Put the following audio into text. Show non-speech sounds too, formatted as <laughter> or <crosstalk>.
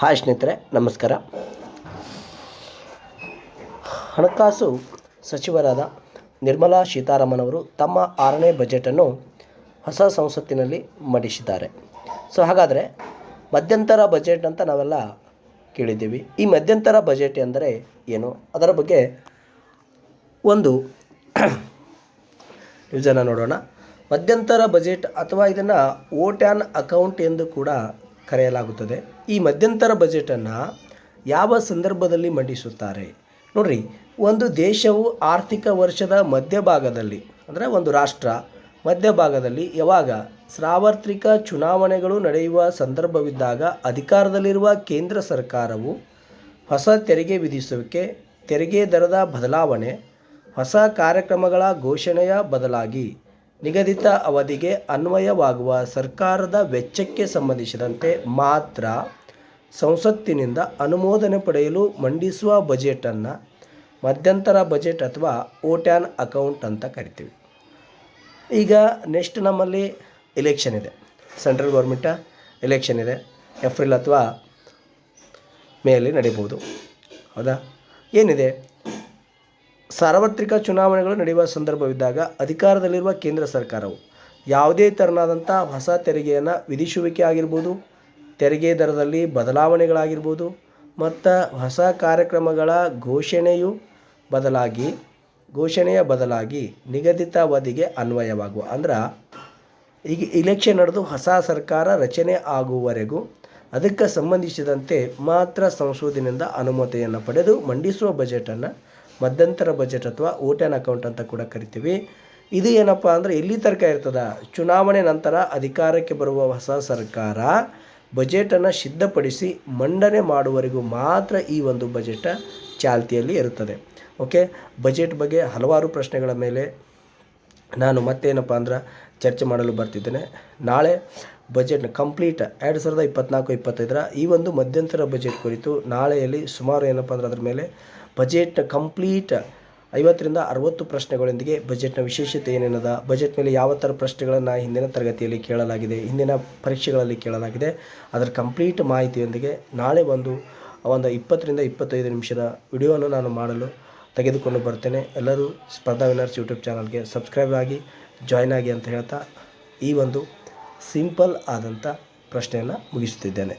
Hi ಸ್ನೇಹಿತರೆ, ನಮಸ್ಕಾರ. ಹಣಕಾಸು ಸಚಿವರಾದ ನಿರ್ಮಲಾ ಸೀತಾರಾಮನ್ ಅವರು ತಮ್ಮ ಆರನೇ ಬಜೆಟನ್ನು ಹೊಸ ಸಂಸತ್ತಿನಲ್ಲಿ ಮಂಡಿಸಿದ್ದಾರೆ. ಸೊ ಹಾಗಾದರೆ ಮಧ್ಯಂತರ ಬಜೆಟ್ ಅಂತ ನಾವೆಲ್ಲ ಕೇಳಿದ್ದೀವಿ. ಈ ಮಧ್ಯಂತರ ಬಜೆಟ್ ಎಂದರೆ ಏನು? ಅದರ ಬಗ್ಗೆ ಒಂದು <coughs> ಯೋಜನೆ ನೋಡೋಣ. ಮಧ್ಯಂತರ ಬಜೆಟ್ ಅಥವಾ ಇದನ್ನು ಓಟ್ ಆ್ಯನ್ ಅಕೌಂಟ್ ಎಂದು ಕೂಡ ಕರೆಯಲಾಗುತ್ತದೆ. ಈ ಮಧ್ಯಂತರ ಬಜೆಟನ್ನು ಯಾವ ಸಂದರ್ಭದಲ್ಲಿ ಮಂಡಿಸುತ್ತಾರೆ? ನೋಡ್ರಿ, ಒಂದು ದೇಶವು ಆರ್ಥಿಕ ವರ್ಷದ ಮಧ್ಯಭಾಗದಲ್ಲಿ, ಅಂದರೆ ಒಂದು ರಾಷ್ಟ್ರ ಮಧ್ಯಭಾಗದಲ್ಲಿ ಯಾವಾಗ ಸಾರ್ವತ್ರಿಕ ಚುನಾವಣೆಗಳು ನಡೆಯುವ ಸಂದರ್ಭವಿದ್ದಾಗ ಅಧಿಕಾರದಲ್ಲಿರುವ ಕೇಂದ್ರ ಸರ್ಕಾರವು ಹೊಸ ತೆರಿಗೆ ವಿಧಿಸುವಿಕೆ, ತೆರಿಗೆ ದರದ ಬದಲಾವಣೆ, ಹೊಸ ಕಾರ್ಯಕ್ರಮಗಳ ಘೋಷಣೆಯ ಬದಲಾಗಿ ನಿಗದಿತ ಅವಧಿಗೆ ಅನ್ವಯವಾಗುವ ಸರ್ಕಾರದ ವೆಚ್ಚಕ್ಕೆ ಸಂಬಂಧಿಸಿದಂತೆ ಮಾತ್ರ ಸಂಸತ್ತಿನಿಂದ ಅನುಮೋದನೆ ಪಡೆಯಲು ಮಂಡಿಸುವ ಬಜೆಟನ್ನು ಮಧ್ಯಂತರ ಬಜೆಟ್ ಅಥವಾ ಓಟ್ಯಾನ್ ಅಕೌಂಟ್ ಅಂತ ಕರಿತೀವಿ. ಈಗ ನೆಕ್ಸ್ಟ್ ನಮ್ಮಲ್ಲಿ ಎಲೆಕ್ಷನ್ ಇದೆ. ಸೆಂಟ್ರಲ್ ಗೌರ್ಮೆಂಟ ಎಲೆಕ್ಷನ್ ಇದೆ. ಏಪ್ರಿಲ್ ಅಥವಾ ಮೇಯಲ್ಲಿ ನಡೀಬೋದು ಹೌದಾ? ಏನಿದೆ? ಸಾರ್ವತ್ರಿಕ ಚುನಾವಣೆಗಳು ನಡೆಯುವ ಸಂದರ್ಭವಿದ್ದಾಗ ಅಧಿಕಾರದಲ್ಲಿರುವ ಕೇಂದ್ರ ಸರ್ಕಾರವು ಯಾವುದೇ ತೆರನಾದಂಥ ಹೊಸ ತೆರಿಗೆಯನ್ನು ವಿಧಿಸುವಿಕೆ ಆಗಿರ್ಬೋದು, ತೆರಿಗೆ ದರದಲ್ಲಿ ಬದಲಾವಣೆಗಳಾಗಿರ್ಬೋದು, ಮತ್ತು ಹೊಸ ಕಾರ್ಯಕ್ರಮಗಳ ಘೋಷಣೆಯು ಬದಲಾಗಿ, ಘೋಷಣೆಯ ಬದಲಾಗಿ ನಿಗದಿತ ಅವಧಿಗೆ ಅನ್ವಯವಾಗುವ. ಅಂದ್ರೆ ಈಗ ಇಲೆಕ್ಷನ್ ನಡೆದು ಹೊಸ ಸರ್ಕಾರ ರಚನೆ ಆಗುವವರೆಗೂ ಅದಕ್ಕೆ ಸಂಬಂಧಿಸಿದಂತೆ ಮಾತ್ರ ಸಂಸತ್ತಿನಿಂದ ಅನುಮತಿಯನ್ನು ಪಡೆದು ಮಂಡಿಸುವ ಬಜೆಟನ್ನು ಮಧ್ಯಂತರ ಬಜೆಟ್ ಅಥವಾ ಓಟನ್ ಅಕೌಂಟ್ ಅಂತ ಕೂಡ ಕರಿತೀವಿ. ಇದು ಏನಪ್ಪ ಅಂದರೆ ಎಲ್ಲಿ ತನಕ ಇರ್ತದ. ಚುನಾವಣೆ ನಂತರ ಅಧಿಕಾರಕ್ಕೆ ಬರುವ ಹೊಸ ಸರ್ಕಾರ ಬಜೆಟನ್ನು ಸಿದ್ಧಪಡಿಸಿ ಮಂಡನೆ ಮಾಡುವವರೆಗೂ ಮಾತ್ರ ಈ ಒಂದು ಬಜೆಟ್ ಚಾಲ್ತಿಯಲ್ಲಿ ಇರುತ್ತದೆ. ಓಕೆ ಬಜೆಟ್ ಬಗ್ಗೆ ಹಲವಾರು ಪ್ರಶ್ನೆಗಳ ಮೇಲೆ ನಾನು ಮತ್ತೇನಪ್ಪ ಅಂದ್ರೆ ಚರ್ಚೆ ಮಾಡಲು ಬರ್ತಿದ್ದೇನೆ. ನಾಳೆ ಬಜೆಟ್ ಕಂಪ್ಲೀಟ್ ಎರಡು ಸಾವಿರದ ಇಪ್ಪತ್ನಾಲ್ಕು, ಇಪ್ಪತ್ತೈದರ ಈ ಒಂದು ಮಧ್ಯಂತರ ಬಜೆಟ್ ಕುರಿತು ನಾಳೆಯಲ್ಲಿ ಸುಮಾರು ಏನಪ್ಪ ಅಂದ್ರೆ ಅದರ ಮೇಲೆ ಬಜೆಟ್ ಕಂಪ್ಲೀಟ್ ಐವತ್ತರಿಂದ ಅರವತ್ತು ಪ್ರಶ್ನೆಗಳೊಂದಿಗೆ ಬಜೆಟ್ನ ವಿಶೇಷತೆ ಏನೇನದ? ಬಜೆಟ್ ಮೇಲೆ ಯಾವ ಥರ ಪ್ರಶ್ನೆಗಳನ್ನು ಹಿಂದಿನ ತರಗತಿಯಲ್ಲಿ ಕೇಳಲಾಗಿದೆ? ಹಿಂದಿನ ಪರೀಕ್ಷೆಗಳಲ್ಲಿ ಕೇಳಲಾಗಿದೆ. ಅದರ ಕಂಪ್ಲೀಟ್ ಮಾಹಿತಿಯೊಂದಿಗೆ ನಾಳೆ ಒಂದು ಒಂದು ಇಪ್ಪತ್ತರಿಂದ ಇಪ್ಪತ್ತೈದು ನಿಮಿಷದ ವಿಡಿಯೋವನ್ನು ನಾನು ಮಾಡಲು ತೆಗೆದುಕೊಂಡು ಬರ್ತೇನೆ. ಎಲ್ಲರೂ ಸ್ಪರ್ಧಾ ವಿನರ್ಸ್ ಯೂಟ್ಯೂಬ್ ಚಾನಲ್ಗೆ ಸಬ್ಸ್ಕ್ರೈಬ್ ಆಗಿ, ಜಾಯ್ನ್ ಆಗಿ ಅಂತ ಹೇಳ್ತಾ ಈ ಒಂದು ಸಿಂಪಲ್ ಆದಂಥ ಪ್ರಶ್ನೆಯನ್ನು ಮುಗಿಸುತ್ತಿದ್ದೇನೆ.